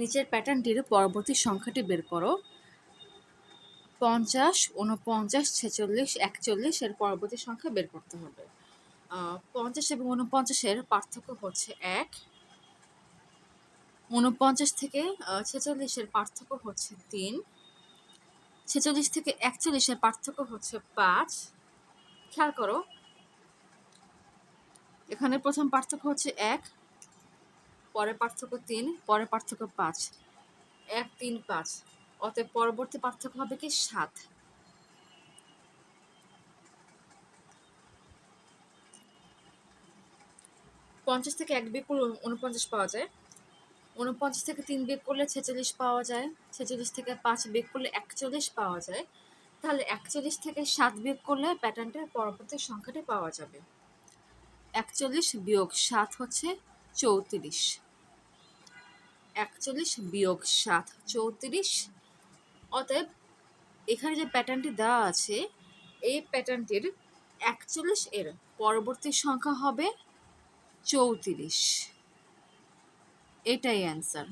নিচের প্যাটার্নটির পরবর্তী সংখ্যাটি বের করো। পঞ্চাশ উনপঞ্চাশ ছেচল্লিশ, একচল্লিশ এর পরবর্তী সংখ্যা বের করতে হবে। পঞ্চাশ এবং উনপঞ্চাশের পার্থক্য হচ্ছে এক। উনপঞ্চাশ থেকে ছেচল্লিশের পার্থক্য হচ্ছে তিন। ছেচল্লিশ থেকে একচল্লিশের পার্থক্য হচ্ছে পাঁচ। খেয়াল করো, এখানে প্রথম পার্থক্য হচ্ছে এক। পরের পার্থক্য তিন পরের পার্থক্য পাঁচ। এক, তিন, পাঁচ। অতএব পরবর্তী পার্থক্য হবে কি? সাত। পঞ্চাশ থেকে এক বিয়োগ করলে উনপঞ্চাশ পাওয়া যায়। উনপঞ্চাশ থেকে তিন বিয়োগ করলে ছেচল্লিশ পাওয়া যায়। ছেচল্লিশ থেকে পাঁচ বিয়োগ করলে একচল্লিশ পাওয়া যায়। তাহলে একচল্লিশ থেকে সাত বিয়োগ করলে প্যাটার্নটার পরবর্তী সংখ্যাটি পাওয়া যাবে। একচল্লিশ বিয়োগ সাত হচ্ছে চৌত্রিশ। একচল্লিশ বিয়োগ সাত, চৌত্রিশ। অতএব এখানে যে প্যাটার্নটি দেওয়া আছে, এই প্যাটার্নটির একচল্লিশ এর পরবর্তী সংখ্যা হবে চৌত্রিশ। এটাই অ্যান্সার